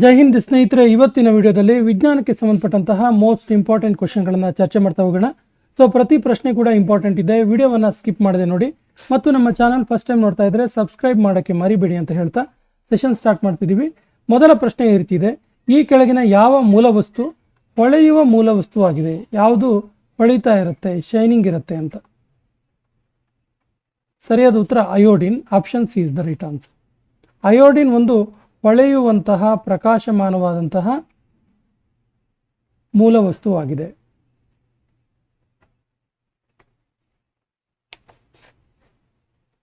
ಜೈ ಹಿಂದ್ ಸ್ನೇಹಿತರೆ, ಇವತ್ತಿನ ವಿಡಿಯೋದಲ್ಲಿ ವಿಜ್ಞಾನಕ್ಕೆ ಸಂಬಂಧಪಟ್ಟಂತಹ ಮೋಸ್ಟ್ ಇಂಪಾರ್ಟೆಂಟ್ ಕ್ವಶನ್ಗಳನ್ನು ಚರ್ಚೆ ಮಾಡ್ತಾ ಹೋಗೋಣ. ಸೊ ಪ್ರತಿ ಪ್ರಶ್ನೆ ಕೂಡ ಇಂಪಾರ್ಟೆಂಟ್ ಇದೆ. ವಿಡಿಯೋವನ್ನು ಸ್ಕಿಪ್ ಮಾಡದೆ ನೋಡಿ. ಮತ್ತು ನಮ್ಮ ಚಾನಲ್ ಫಸ್ಟ್ ಟೈಮ್ ನೋಡ್ತಾ ಇದ್ರೆ ಸಬ್ಸ್ಕ್ರೈಬ್ ಮಾಡೋಕ್ಕೆ ಮರಿಬೇಡಿ ಅಂತ ಹೇಳ್ತಾ ಸೆಷನ್ ಸ್ಟಾರ್ಟ್ ಮಾಡ್ತಿದ್ದೀವಿ. ಮೊದಲ ಪ್ರಶ್ನೆ ಈ ರೀತಿ ಇದೆ. ಈ ಕೆಳಗಿನ ಯಾವ ಮೂಲ ವಸ್ತು ಹೊಳೆಯುವ ಮೂಲ ವಸ್ತು ಆಗಿದೆ? ಯಾವುದು ಹೊಳಿತಾ ಇರುತ್ತೆ ಶೈನಿಂಗ್ ಇರುತ್ತೆ ಅಂತ. ಸರಿಯಾದ ಉತ್ತರ iodine option C is the right answer iodine ಒಂದು ಹೊಳೆಯುವಂತಹ ಪ್ರಕಾಶಮಾನವಾದಂತಹ ಮೂಲ ವಸ್ತುವಾಗಿದೆ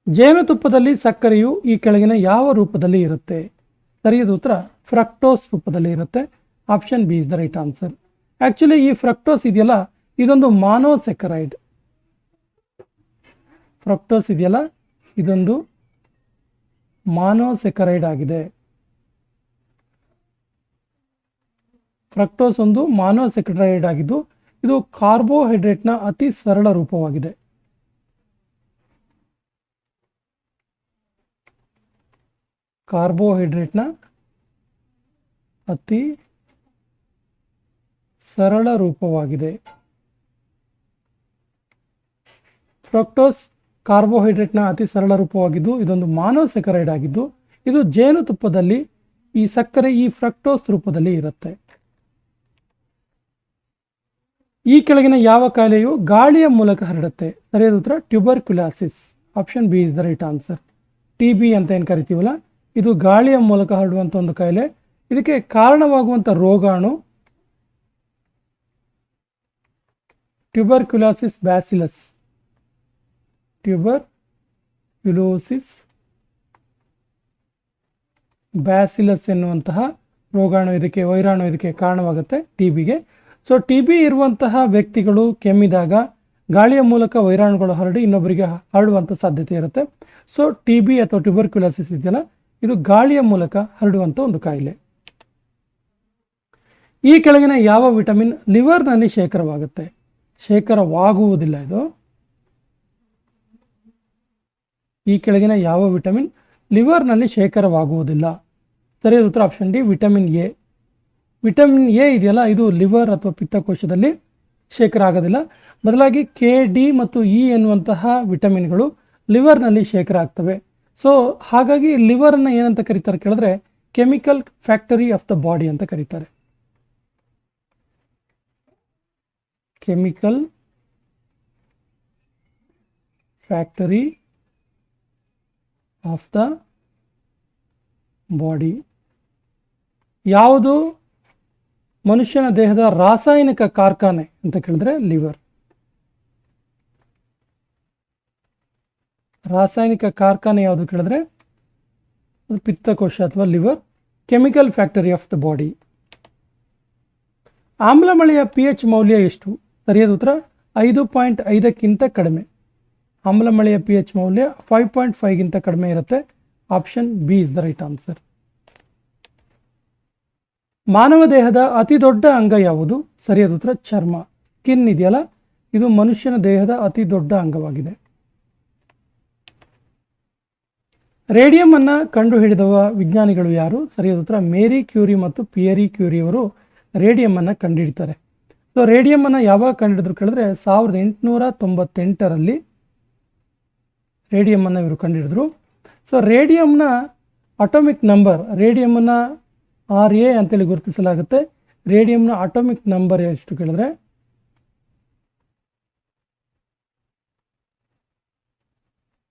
ಜೇನುತುಪ್ಪದಲ್ಲಿ ಸಕ್ಕರೆಯು ಈ ಕೆಳಗಿನ ಯಾವ ರೂಪದಲ್ಲಿ ಇರುತ್ತೆ? ಸರಿಯಾದ ಉತ್ತರ ಫ್ರಕ್ಟೋಸ್ ರೂಪದಲ್ಲಿ ಇರುತ್ತೆ. Option B is the right answer actually ಈ ಫ್ರಕ್ಟೋಸ್ ಇದೆಯಲ್ಲ, ಇದೊಂದು ಮಾನೋಸೆಕರೈಡ್ ಫ್ರಕ್ಟೋಸ್ ಇದೆಯಲ್ಲ, ಇದೊಂದು ಮಾನೋಸೆಕರೈಡ್ ಆಗಿದೆ. ಫ್ರಕ್ಟೋಸ್ ಒಂದು ಮಾನೋಸೆಕ್ರೈಡ್ ಆಗಿದ್ದು, ಇದು ಕಾರ್ಬೋಹೈಡ್ರೇಟ್ನ ಅತಿ ಸರಳ ರೂಪವಾಗಿದೆ. ಕಾರ್ಬೋಹೈಡ್ರೇಟ್ನ ಅತಿ ಸರಳ ರೂಪವಾಗಿದೆ. ಫ್ರಕ್ಟೋಸ್ ಕಾರ್ಬೋಹೈಡ್ರೇಟ್ನ ಅತಿ ಸರಳ ರೂಪವಾಗಿದ್ದು, ಇದೊಂದು ಮಾನೋಸೆಕರೈಡ್ ಆಗಿದ್ದು, ಇದು ಜೇನುತುಪ್ಪದಲ್ಲಿ ಈ ಸಕ್ಕರೆ ಈ ಫ್ರಕ್ಟೋಸ್ ರೂಪದಲ್ಲಿ ಇರುತ್ತೆ. ಈ ಕೆಳಗಿನ ಯಾವ ಕಾಯಿಲೆಯು ಗಾಳಿಯ ಮೂಲಕ ಹರಡುತ್ತೆ? ಸರಿಯಾದ ಉತ್ತರ tuberculosis option B is the right answer T B ಅಂತ ಏನು ಕರಿತೀವಲ್ಲ, ಇದು ಗಾಳಿಯ ಮೂಲಕ ಹರಡುವಂಥ ಒಂದು ಕಾಯಿಲೆ. ಇದಕ್ಕೆ ಕಾರಣವಾಗುವಂಥ ರೋಗಾಣು tuberculosis bacillus tuberculosis bacillus ಎನ್ನುವಂತಹ ರೋಗಾಣು ಇದಕ್ಕೆ, ವೈರಾಣು ಇದಕ್ಕೆ ಕಾರಣವಾಗುತ್ತೆ ಟಿ ಬಿಗೆ ಸೊ ಟಿ ಬಿ ಇರುವಂತಹ ವ್ಯಕ್ತಿಗಳು ಕೆಮ್ಮಿದಾಗ ಗಾಳಿಯ ಮೂಲಕ ವೈರಾಣುಗಳು ಹರಡಿ ಇನ್ನೊಬ್ಬರಿಗೆ ಹರಡುವಂಥ ಸಾಧ್ಯತೆ ಇರುತ್ತೆ. ಸೊ ಟಿ ಬಿ ಅಥವಾ ಟ್ಯೂಬರ್ಕ್ಯುಲೋಸಿಸ್ ಇದೆಯಲ್ಲ, ಇದು ಗಾಳಿಯ ಮೂಲಕ ಹರಡುವಂಥ ಒಂದು ಕಾಯಿಲೆ. ಈ ಕೆಳಗಿನ ಯಾವ ವಿಟಮಿನ್ ಲಿವರ್ನಲ್ಲಿ ಶೇಖರವಾಗುತ್ತೆ? ಶೇಖರವಾಗುವುದಿಲ್ಲ ಇದು. ಈ ಕೆಳಗಿನ ಯಾವ ವಿಟಮಿನ್ ಲಿವರ್ನಲ್ಲಿ ಶೇಖರವಾಗುವುದಿಲ್ಲ? ಸರಿಯಾದ ಉತ್ತರ option D, vitamin A. Vitamin A ಇದೆಯಲ್ಲ, ಇದು ಲಿವರ್ ಅಥವಾ ಪಿತ್ತಕೋಶದಲ್ಲಿ ಶೇಖರ ಆಗೋದಿಲ್ಲ ಬದಲಾಗಿ ಕೆ, ಡಿ ಮತ್ತು ಇ ಎನ್ನುವಂತಹ ವಿಟಮಿನ್ಗಳು ಲಿವರ್ನಲ್ಲಿ ಶೇಖರ ಆಗ್ತವೆ ಸೊ ಹಾಗಾಗಿ ಲಿವರನ್ನು ಏನಂತ ಕರೀತಾರೆ ಕೇಳಿದ್ರೆ, chemical factory of the body ಅಂತ ಕರೀತಾರೆ. Chemical factory of the body. ಯಾವುದು? ಮನುಷ್ಯನ ದೇಹದ ರಾಸಾಯನಿಕ ಕಾರ್ಖಾನೆ ಅಂತ ಕೇಳಿದ್ರೆ ಲಿವರ್. ರಾಸಾಯನಿಕ ಕಾರ್ಖಾನೆ ಯಾವುದು ಕೇಳಿದ್ರೆ? ಪಿತ್ತಕೋಶ ಅಥವಾ liver, chemical factory of the body. ಆಮ್ಲಮಳೆಯ P H ಮೌಲ್ಯ ಎಷ್ಟು? ಸರಿಯಾದ ಉತ್ತರ, ಐದು ಪಾಯಿಂಟ್ ಐದಕ್ಕಿಂತ ಕಡಿಮೆ. ಆಮ್ಲಮಳೆಯ ಪಿ ಎಚ್ ಮೌಲ್ಯ ಫೈವ್ ಪಾಯಿಂಟ್ ಫೈವ್ಗಿಂತ ಕಡಿಮೆ ಇರುತ್ತೆ. Option B is the right answer. ಮಾನವ ದೇಹದ ಅತಿ ದೊಡ್ಡ ಅಂಗ ಯಾವುದು? ಸರಿಯಾದ ಉತ್ತರ, ಚರ್ಮ. ಸ್ಕಿನ್ ಇದೆಯಲ್ಲ? ಇದು ಮನುಷ್ಯನ ದೇಹದ ಅತಿ ದೊಡ್ಡ ಅಂಗವಾಗಿದೆ. ರೇಡಿಯಂ ಅನ್ನ ಕಂಡುಹಿಡಿದವ ವಿಜ್ಞಾನಿಗಳು ಯಾರು? ಸರಿಯಾದ ಉತ್ತರ, ಮೇರಿ ಕ್ಯೂರಿ ಮತ್ತು ಪಿಯರಿ ಕ್ಯೂರಿ ಅವರು ರೇಡಿಯಂ ಅನ್ನ ಕಂಡುಹಿಡಿತಾರೆ. ಸೊ ರೇಡಿಯಂ ಅನ್ನ ಯಾವಾಗ ಕಂಡುಹಿಡಿದ್ರು ಕೇಳಿದ್ರೆ ಸಾವಿರದ ಎಂಟುನೂರ ತೊಂಬತ್ತೆಂಟರಲ್ಲಿ ರೇಡಿಯಂ ಅನ್ನ ಇವರು ಕಂಡುಹಿಡಿದ್ರು. ಸೊ ರೇಡಿಯಂನ ಅಟೋಮಿಕ್ ನಂಬರ್ ರೇಡಿಯಮನ್ನು ಆರ್ ಎ ಅಂತೇಳಿ ಗುರುತಿಸಲಾಗುತ್ತೆ. ರೇಡಿಯಂನ ಆಟೋಮಿಕ್ ನಂಬರ್ ಎಷ್ಟು ಕೇಳಿದ್ರೆ?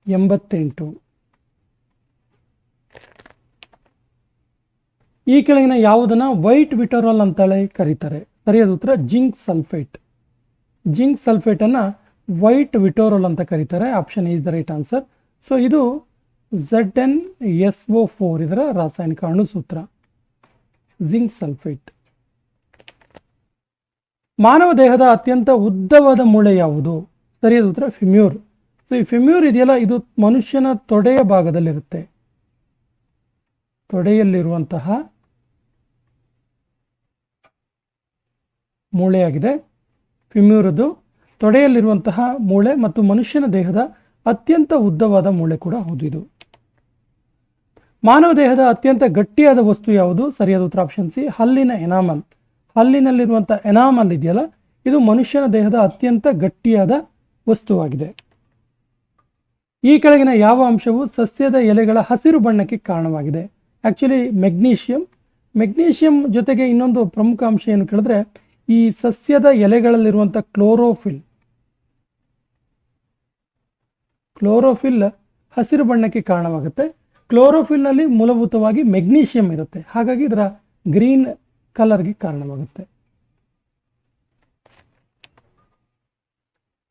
ಎಂಬತ್ತೆಂಟು. ಈ ಕೆಳಗಿನ ಯಾವುದನ್ನು ವೈಟ್ ವಿಟರೋಲ್ ಅಂತೇಳಿ ಕರೀತಾರೆ. ಸರಿಯಾದ ಉತ್ತರ ಜಿಂಕ್ ಸಲ್ಫೇಟ್. ಜಿಂಕ್ ಸಲ್ಫೇಟನ್ನು ವೈಟ್ ವಿಟೋರೋಲ್ ಅಂತ ಕರೀತಾರೆ. Option is the right answer. So ಇದು Z N S O four ಇದರ ರಾಸಾಯನಿಕ ಅಣುಸೂತ್ರ. ಜಿಂಕ್ ಸಲ್ಫೇಟ್ ಮಾನವ ದೇಹದ ಅತ್ಯಂತ ಉದ್ದವಾದ ಮೂಳೆ ಯಾವುದು? ಸರಿಯಾದ ಉತ್ತರ ಫಿಮ್ಯೂರ್. ಸೊ ಈ ಫಿಮ್ಯೂರ್ ಇದೆಯಲ್ಲ, ಇದು ಮನುಷ್ಯನ ತೊಡೆಯ ಭಾಗದಲ್ಲಿರುತ್ತೆ. ತೊಡೆಯಲ್ಲಿರುವಂತಹ ಮೂಳೆಯಾಗಿದೆ ಫಿಮ್ಯೂರದು ತೊಡೆಯಲ್ಲಿರುವಂತಹ ಮೂಳೆ ಮತ್ತು ಮನುಷ್ಯನ ದೇಹದ ಅತ್ಯಂತ ಉದ್ದವಾದ ಮೂಳೆ ಕೂಡ ಹೌದು ಇದು. ಮಾನವ ದೇಹದ ಅತ್ಯಂತ ಗಟ್ಟಿಯಾದ ವಸ್ತು ಯಾವುದು? ಸರಿಯಾದ ಉತ್ತರ ಆಪ್ಷನ್ ಸಿ ಹಲ್ಲಿನ ಎನಾಮಲ್. ಹಲ್ಲಿನಲ್ಲಿರುವಂಥ ಎನಾಮಲ್ ಇದೆಯಲ್ಲ, ಇದು ಮನುಷ್ಯನ ದೇಹದ ಅತ್ಯಂತ ಗಟ್ಟಿಯಾದ ವಸ್ತುವಾಗಿದೆ. ಈ ಕೆಳಗಿನ ಯಾವ ಅಂಶವು ಸಸ್ಯದ ಎಲೆಗಳ ಹಸಿರು ಬಣ್ಣಕ್ಕೆ ಕಾರಣವಾಗಿದೆ? ಆ್ಯಕ್ಚುಲಿ ಮೆಗ್ನೀಷಿಯಂ ಮೆಗ್ನೀಷಿಯಂ ಜೊತೆಗೆ ಇನ್ನೊಂದು ಪ್ರಮುಖ ಅಂಶ ಏನು ಕೇಳಿದ್ರೆ, ಈ ಸಸ್ಯದ ಎಲೆಗಳಲ್ಲಿರುವಂಥ ಕ್ಲೋರೋಫಿಲ್ ಕ್ಲೋರೋಫಿಲ್ ಹಸಿರು ಬಣ್ಣಕ್ಕೆ ಕಾರಣವಾಗುತ್ತೆ. ಕ್ಲೋರೋಫಿಲ್ನಲ್ಲಿ ಮೂಲಭೂತವಾಗಿ ಮೆಗ್ನೀಷಿಯಂ ಇರುತ್ತೆ. ಹಾಗಾಗಿ ಇದರ ಗ್ರೀನ್ ಕಲರ್ಗೆ ಕಾರಣವಾಗುತ್ತೆ.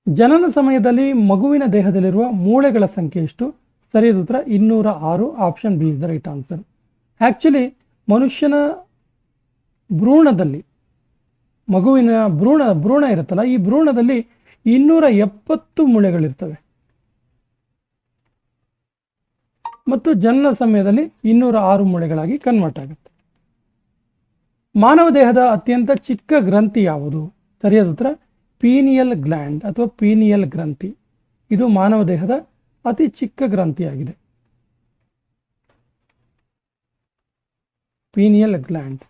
ಜನನ ಸಮಯದಲ್ಲಿ ಮಗುವಿನ ದೇಹದಲ್ಲಿರುವ ಮೂಳೆಗಳ ಸಂಖ್ಯೆ ಎಷ್ಟು? ಸರಿಯಾದ ಉತ್ತರ ಇನ್ನೂರ ಆರು, option B is the right answer. Actually ಮನುಷ್ಯನ ಭ್ರೂಣದಲ್ಲಿ, ಮಗುವಿನ ಭ್ರೂಣ ಭ್ರೂಣ ಇರುತ್ತಲ್ಲ, ಈ ಭ್ರೂಣದಲ್ಲಿ ಇನ್ನೂರ ಎಪ್ಪತ್ತು ಮೂಳೆಗಳಿರ್ತವೆ. ಮತ್ತು ಜನನ ಸಮಯದಲ್ಲಿ ಇನ್ನೂರ ಆರು ಮೂಳೆಗಳಾಗಿ ಕನ್ವರ್ಟ್ ಆಗುತ್ತೆ. ಮಾನವ ದೇಹದ ಅತ್ಯಂತ ಚಿಕ್ಕ ಗ್ರಂಥಿ ಯಾವುದು? ಸರಿಯಾದ ಉತ್ತರ ಪೀನಿಯಲ್ ಗ್ಲ್ಯಾಂಡ್ ಅಥವಾ ಪೀನಿಯಲ್ ಗ್ರಂಥಿ. ಇದು ಮಾನವ ದೇಹದ ಅತಿ ಚಿಕ್ಕ ಗ್ರಂಥಿಯಾಗಿದೆ. ಪೀನಿಯಲ್ ಗ್ಲ್ಯಾಂಡ್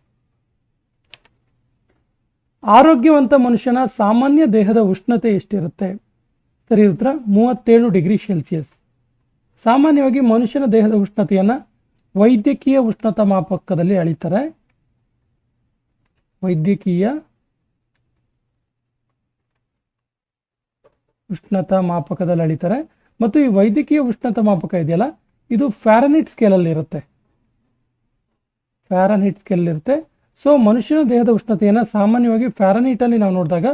ಆರೋಗ್ಯವಂತ ಮನುಷ್ಯನ ಸಾಮಾನ್ಯ ದೇಹದ ಉಷ್ಣತೆ ಎಷ್ಟಿರುತ್ತೆ? ಸರಿ ಉತ್ತರ, ಮೂವತ್ತೇಳು ಡಿಗ್ರಿ ಸೆಲ್ಸಿಯಸ್. ಸಾಮಾನ್ಯವಾಗಿ ಮನುಷ್ಯನ ದೇಹದ ಉಷ್ಣತೆಯನ್ನು ವೈದ್ಯಕೀಯ ಉಷ್ಣತಾ ಮಾಪಕದಲ್ಲಿ ಅಳಿತಾರೆ. ವೈದ್ಯಕೀಯ ಉಷ್ಣತಾ ಮಾಪಕದಲ್ಲಿ ಅಳಿತಾರೆ. ಮತ್ತು ಈ ವೈದ್ಯಕೀಯ ಉಷ್ಣತಾ ಮಾಪಕ ಇದೆಯಲ್ಲ, ಇದು ಫ್ಯಾರನಿಟ್ ಸ್ಕೇಲಲ್ಲಿ ಇರುತ್ತೆ. ಫ್ಯಾರನಿಟ್ ಸ್ಕೇಲ್ ಇರುತ್ತೆ. ಸೊ, ಮನುಷ್ಯನ ದೇಹದ ಉಷ್ಣತೆಯನ್ನು ಸಾಮಾನ್ಯವಾಗಿ ಫ್ಯಾರನೀಟಲ್ಲಿ ನಾವು ನೋಡಿದಾಗ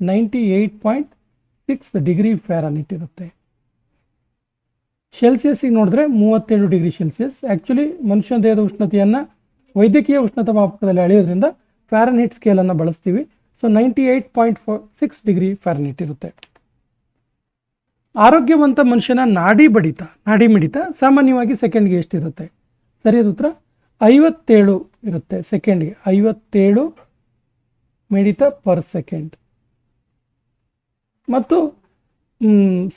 ninety eight point six degree Fahrenheit ಇರುತ್ತೆ. ಸೆಲ್ಸಿಯಸ್ಸಿಗೆ ನೋಡಿದ್ರೆ ಮೂವತ್ತೇಳು ಡಿಗ್ರಿ ಸೆಲ್ಸಿಯಸ್ ಆ್ಯಕ್ಚುಲಿ ಮನುಷ್ಯನ ದೇಹದ ಉಷ್ಣತೆಯನ್ನು ವೈದ್ಯಕೀಯ ಉಷ್ಣತೆ ಮಾಪಕದಲ್ಲಿ ಅಳೆಯೋದ್ರಿಂದ ಫ್ಯಾರನ್ಹೀಟ್ ಸ್ಕೇಲನ್ನು ಬಳಸ್ತೀವಿ. So ninety eight point four six degree Fahrenheit ಇರುತ್ತೆ. ಆರೋಗ್ಯವಂತ ಮನುಷ್ಯನ ನಾಡಿ ಬಡಿತ, ನಾಡಿ ಮಿಡಿತ ಸಾಮಾನ್ಯವಾಗಿ ಸೆಕೆಂಡ್ಗೆ ಎಷ್ಟಿರುತ್ತೆ? ಸರಿಯಾದ ಉತ್ತರ. ಐವತ್ತೇಳು ಇರುತ್ತೆ ಸೆಕೆಂಡ್ಗೆ ಐವತ್ತೇಳು ಮಿಡಿತ ಪರ್ ಸೆಕೆಂಡ್ ಮತ್ತು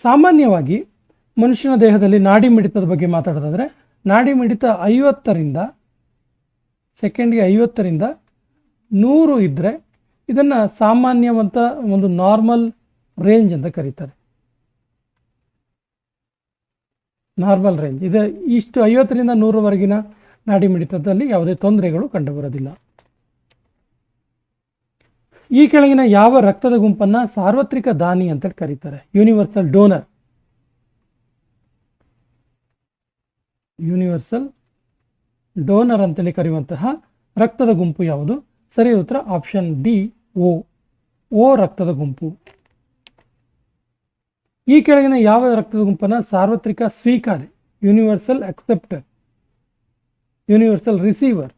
ಸಾಮಾನ್ಯವಾಗಿ ಮನುಷ್ಯನ ದೇಹದಲ್ಲಿ ನಾಡಿ ಮಿಡಿತದ ಬಗ್ಗೆ ಮಾತಾಡೋದಾದರೆ, ನಾಡಿ ಮಿಡಿತ ಐವತ್ತರಿಂದ ಸೆಕೆಂಡ್ಗೆ ಐವತ್ತರಿಂದ ನೂರು ಇದ್ದರೆ ಇದನ್ನು ಸಾಮಾನ್ಯವಂತ ಒಂದು ನಾರ್ಮಲ್ ರೇಂಜ್ ಅಂತ ಕರೀತಾರೆ. ನಾರ್ಮಲ್ ರೇಂಜ್ ಇದು ಇಷ್ಟು ಐವತ್ತರಿಂದ ನೂರವರೆಗಿನ ನಾಡಿ ಮಿಡಿತದಲ್ಲಿ ಯಾವುದೇ ತೊಂದರೆಗಳು ಕಂಡುಬರೋದಿಲ್ಲ. ಈ ಕೆಳಗಿನ ಯಾವ ರಕ್ತದ ಗುಂಪನ್ನು ಸಾರ್ವತ್ರಿಕ ದಾನಿ ಅಂತೇಳಿ ಕರೀತಾರೆ. ಯೂನಿವರ್ಸಲ್ ಡೋನರ್ ಯೂನಿವರ್ಸಲ್ ಡೋನರ್ ಅಂತೇಳಿ ಕರೆಯುವಂತಹ ರಕ್ತದ ಗುಂಪು ಯಾವುದು? ಸರಿ ಉತ್ತರ ಆಪ್ಷನ್ ಡಿ ಓ ಓ ರಕ್ತದ ಗುಂಪು. ಈ ಕೆಳಗಿನ ಯಾವ ರಕ್ತದ ಗುಂಪನ್ನು ಸಾರ್ವತ್ರಿಕ ಸ್ವೀಕಾರಿ universal acceptor universal receiver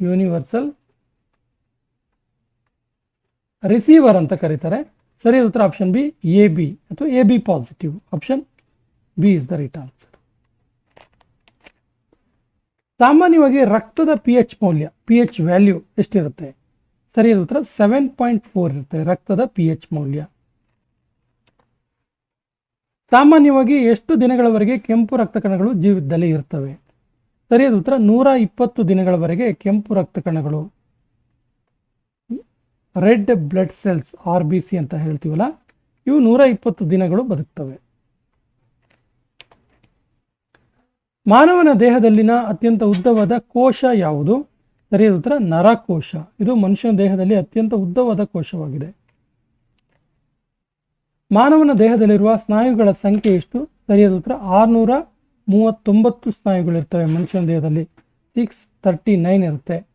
universal receiver ಅಂತ ಕರೀತಾರೆ. ಸರಿ ಉತ್ತರ ಆಪ್ಷನ್ ಬಿ ಎ ಬಿ ಅಥವಾ A B positive option B is the right answer ಸಾಮಾನ್ಯವಾಗಿ ರಕ್ತದ ಪಿ ಎಚ್ ಮೌಲ್ಯ ಪಿ ಎಚ್ ವ್ಯಾಲ್ಯೂ ಎಷ್ಟಿರುತ್ತೆ? ಸರಿಯಾದ ಉತ್ತರ ಸೆವೆನ್ ಪಾಯಿಂಟ್ ಫೋರ್ ಇರುತ್ತೆ, ರಕ್ತದ ಪಿ ಎಚ್ ಮೌಲ್ಯ. ಸಾಮಾನ್ಯವಾಗಿ ಎಷ್ಟು ದಿನಗಳವರೆಗೆ ಕೆಂಪು ರಕ್ತ ಕಣಗಳು ಜೀವಿತದಲ್ಲಿ ಇರ್ತವೆ? ಸರಿಯಾದ ಉತ್ತರ ನೂರ ಇಪ್ಪತ್ತು ದಿನಗಳವರೆಗೆ ಕೆಂಪು ರಕ್ತ ಕಣಗಳು red blood cells R B C ಅಂತ ಹೇಳ್ತೀವಲ್ಲ, ಇವು ನೂರ ಇಪ್ಪತ್ತು ದಿನಗಳು ಬದುಕ್ತವೆ. ಮಾನವನ ದೇಹದಲ್ಲಿನ ಅತ್ಯಂತ ಉದ್ದವಾದ ಕೋಶ ಯಾವುದು? ಸರಿಯಾದ ಉತ್ತರ, ನರಕೋಶ. ಇದು ಮನುಷ್ಯನ ದೇಹದಲ್ಲಿ ಅತ್ಯಂತ ಉದ್ದವಾದ ಕೋಶವಾಗಿದೆ. ಮಾನವನ ದೇಹದಲ್ಲಿರುವ ಸ್ನಾಯುಗಳ ಸಂಖ್ಯೆ ಎಷ್ಟು? ಸರಿಯಾದ ಉತ್ತರ ಆರುನೂರ ಮೂವತ್ತೊಂಬತ್ತು ಸ್ನಾಯುಗಳಿರ್ತವೆ ಮನುಷ್ಯನ ದೇಹದಲ್ಲಿ. ಸಿಕ್ಸ್ ತರ್ಟಿ ನೈನ್ ಇರುತ್ತೆ.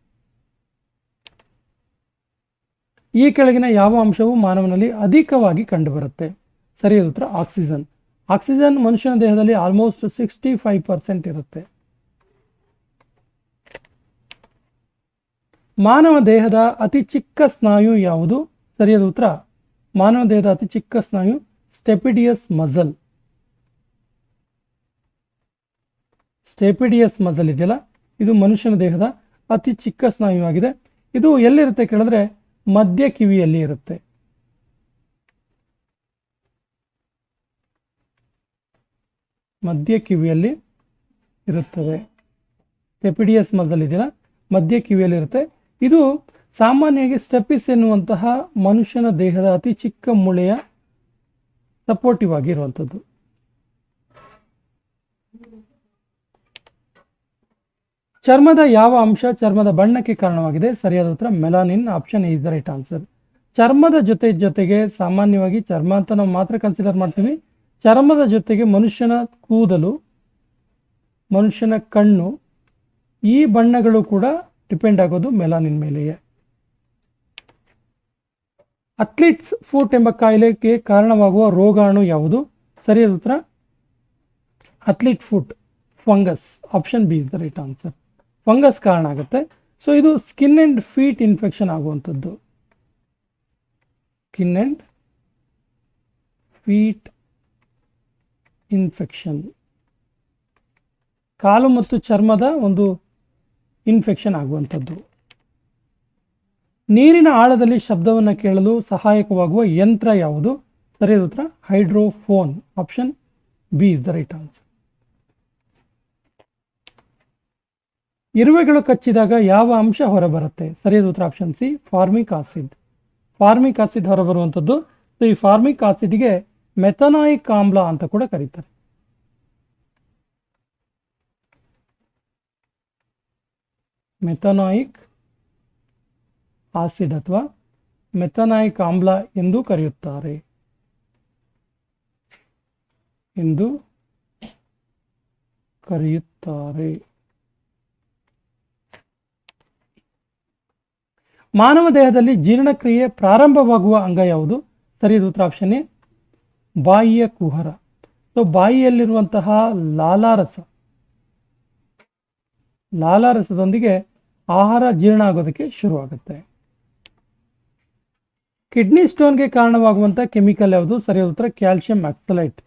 ಈ ಕೆಳಗಿನ ಯಾವ ಅಂಶವು ಮಾನವನಲ್ಲಿ ಅಧಿಕವಾಗಿ ಕಂಡುಬರುತ್ತೆ? ಸರಿಯಾದ ಉತ್ತರ, ಆಕ್ಸಿಜನ್. ಆಕ್ಸಿಜನ್ ಮನುಷ್ಯನ ದೇಹದಲ್ಲಿ ಆಲ್ಮೋಸ್ಟ್ ಸಿಕ್ಸ್ಟಿ ಫೈವ್ ಪರ್ಸೆಂಟ್ ಇರುತ್ತೆ. ಮಾನವ ದೇಹದ ಅತಿ ಚಿಕ್ಕ ಸ್ನಾಯು ಯಾವುದು? ಸರಿಯಾದ ಉತ್ತರ. ಮಾನವ ದೇಹದ ಅತಿ ಚಿಕ್ಕ ಸ್ನಾಯು ಸ್ಟೆಪಿಡಿಯಸ್ ಮಜಲ್. ಸ್ಟೆಪಿಡಿಯಸ್ ಮಜಲ್ ಇದೆಯಲ್ಲ? ಇದು ಮನುಷ್ಯನ ದೇಹದ ಅತಿ ಚಿಕ್ಕ ಸ್ನಾಯುವಾಗಿದೆ. ಇದು ಎಲ್ಲಿರುತ್ತೆ ಕೇಳಿದ್ರೆ ಮಧ್ಯ ಕಿವಿಯಲ್ಲಿ ಇರುತ್ತೆ. ಮಧ್ಯ ಕಿವಿಯಲ್ಲಿ ಇರುತ್ತದೆ. ಎಪಿಡಿಯಸ್ ಮಸಲ್ ಮಧ್ಯ ಕಿವಿಯಲ್ಲಿ ಇರುತ್ತೆ. ಇದು ಸಾಮಾನ್ಯವಾಗಿ ಸ್ಟೆಪಿಸ್ ಎನ್ನುವಂತಹ ಮನುಷ್ಯನ ದೇಹದ ಅತಿ ಚಿಕ್ಕ ಮೂಳೆಯ ಸಪೋರ್ಟಿವ್ ಆಗಿರುವಂಥದ್ದು. ಚರ್ಮದ ಯಾವ ಅಂಶ ಚರ್ಮದ ಬಣ್ಣಕ್ಕೆ ಕಾರಣವಾಗಿದೆ? ಸರಿಯಾದ ಉತ್ತರ melanin option is the right answer ಚರ್ಮದ ಜೊತೆ ಜೊತೆಗೆ ಸಾಮಾನ್ಯವಾಗಿ ಚರ್ಮ ಅಂತ ನಾವು ಮಾತ್ರ ಕನ್ಸಿಡರ್ ಮಾಡ್ತೀವಿ. ಚರ್ಮದ ಜೊತೆಗೆ ಮನುಷ್ಯನ ಕೂದಲು, ಮನುಷ್ಯನ ಕಣ್ಣು, ಈ ಬಣ್ಣಗಳು ಕೂಡ ಡಿಪೆಂಡ್ ಆಗೋದು ಮೆಲಾನಿನ್ ಮೇಲೆಯೇ. ಅಥ್ಲೀಟ್ಸ್ ಫೂಟ್ ಎಂಬ ಕಾಯಿಲೆಗೆ ಕಾರಣವಾಗುವ ರೋಗಾಣು ಯಾವುದು? ಸರಿಯಾದ ಉತ್ತರ? Athlete foot, fungus, option B is the right answer. Fungus ಕಾರಣ ಆಗುತ್ತೆ. ಸೊ ಇದು ಸ್ಕಿನ್ ಆ್ಯಂಡ್ ಫೀಟ್ ಇನ್ಫೆಕ್ಷನ್ ಆಗುವಂಥದ್ದು. ಸ್ಕಿನ್ ಆ್ಯಂಡ್ ಫೀಟ್ ಇನ್ಫೆಕ್ಷನ್ ಕಾಲು ಮತ್ತು ಚರ್ಮದ ಒಂದು ಇನ್ಫೆಕ್ಷನ್ ಆಗುವಂಥದ್ದು. ನೀರಿನ ಆಳದಲ್ಲಿ ಶಬ್ದವನ್ನು ಕೇಳಲು ಸಹಾಯಕವಾಗುವ ಯಂತ್ರ ಯಾವುದು? ಸರಿಯಾದ ಉತ್ತರ, hydrophone. Option B is the right answer ಇರುವೆಗಳು ಕಚ್ಚಿದಾಗ ಯಾವ ಅಂಶ ಹೊರಬರುತ್ತೆ? ಸರಿಯಾದ ಉತ್ತರ option C formic acid. Formic acid ಹೊರಬರುವಂಥದ್ದು. So ಈ ಫಾರ್ಮಿಕ್ ಆಸಿಡ್ಗೆ ಮೆಥನಾಯಿಕ್ ಆಮ್ಲ ಅಂತ ಕೂಡ ಕರೀತಾರೆ. ಮೆಥನಾಯಿಕ್ ಆಸಿಡ್ ಅಥವಾ ಮೆಥನಾಯಿಕ್ ಆಮ್ಲ ಎಂದು ಕರೆಯುತ್ತಾರೆ. ಎಂದು ಕರೆಯುತ್ತಾರೆ. ಮಾನವ ದೇಹದಲ್ಲಿ ಜೀರ್ಣಕ್ರಿಯೆ ಪ್ರಾರಂಭವಾಗುವ ಅಂಗ ಯಾವುದು? ಸರಿಯಾದ ಉತ್ತರ ಆಪ್ಷನ್ ಎ ಬಾಯಿಯ ಕುಹರ. ಸೊ, ಬಾಯಿಯಲ್ಲಿರುವಂತಹ ಲಾಲಾರಸ. ಲಾಲಾರಸದೊಂದಿಗೆ ಆಹಾರ ಜೀರ್ಣ ಆಗೋದಕ್ಕೆ ಶುರುವಾಗುತ್ತೆ. ಕಿಡ್ನಿ ಸ್ಟೋನ್ಗೆ ಕಾರಣವಾಗುವಂಥ ಕೆಮಿಕಲ್ ಯಾವುದು? ಸರಿಯಾದ ಉತ್ತರ, ಕ್ಯಾಲ್ಶಿಯಂ ಆಕ್ಸಲೈಟ್.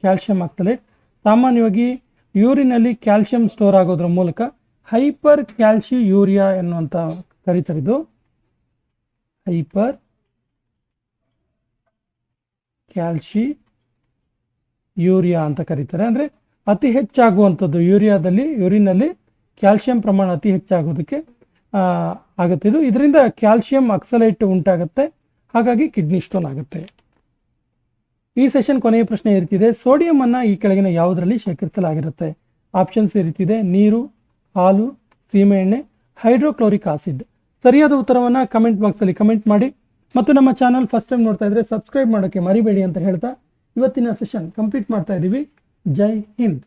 ಕ್ಯಾಲ್ಶಿಯಂ ಆಕ್ಸಲೈಟ್. ಸಾಮಾನ್ಯವಾಗಿ ಯೂರಿನಲ್ಲಿ ಕ್ಯಾಲ್ಶಿಯಂ ಸ್ಟೋರ್ ಆಗೋದ್ರ ಮೂಲಕ ಹೈಪರ್ ಕ್ಯಾಲ್ಶಿ ಯೂರಿಯಾ ಎನ್ನುವಂಥ ಇದು ಹೈಪರ್ ಕ್ಯಾಲ್ಶಿ, ಯೂರಿಯಾ ಅಂತ ಕರೀತಾರೆ. ಅಂದರೆ ಅತಿ ಹೆಚ್ಚಾಗುವಂಥದ್ದು ಯೂರಿಯಾದಲ್ಲಿ ಯೂರಿನಲ್ಲಿ ಕ್ಯಾಲ್ಶಿಯಂ ಪ್ರಮಾಣ ಅತಿ ಹೆಚ್ಚಾಗೋದಕ್ಕೆ ಆಗುತ್ತೆ. ಇದು ಇದರಿಂದ ಕ್ಯಾಲ್ಶಿಯಂ ಅಕ್ಸಲೈಟ್ ಉಂಟಾಗುತ್ತೆ. ಹಾಗಾಗಿ ಕಿಡ್ನಿ ಸ್ಟೋನ್ ಆಗುತ್ತೆ. ಈ ಸೆಷನ್ ಕೊನೆಯ ಪ್ರಶ್ನೆ ಇರ್ತಿದೆ. ಸೋಡಿಯಂ ಅನ್ನ ಈ ಕೆಳಗಿನ ಯಾವುದರಲ್ಲಿ ಶೇಖರಿಸಲಾಗಿರುತ್ತೆ? ಆಪ್ಷನ್ಸ್ ಈ ರೀತಿದೆ ನೀರು, ಹಾಲು, ಸೀಮೆಎಣ್ಣೆ, ಹೈಡ್ರೋಕ್ಲೋರಿಕ್ ಆಸಿಡ್. ಸರಿಯಾದ ಉತ್ತರವನ್ನು ಕಮೆಂಟ್ ಬಾಕ್ಸಲ್ಲಿ ಕಮೆಂಟ್ ಮಾಡಿ. ಮತ್ತು ನಮ್ಮ ಚಾನಲ್ ಫಸ್ಟ್ ಟೈಮ್ ನೋಡ್ತಾ ಇದ್ರೆ ಸಬ್ಸ್ಕ್ರೈಬ್ ಮಾಡೋಕ್ಕೆ ಮರಿಬೇಡಿ ಅಂತ ಹೇಳ್ತಾ ಇವತ್ತಿನ ಸೆಷನ್ ಕಂಪ್ಲೀಟ್ ಮಾಡ್ತಾ ಇದ್ದೀವಿ ಜೈ ಹಿಂದ್.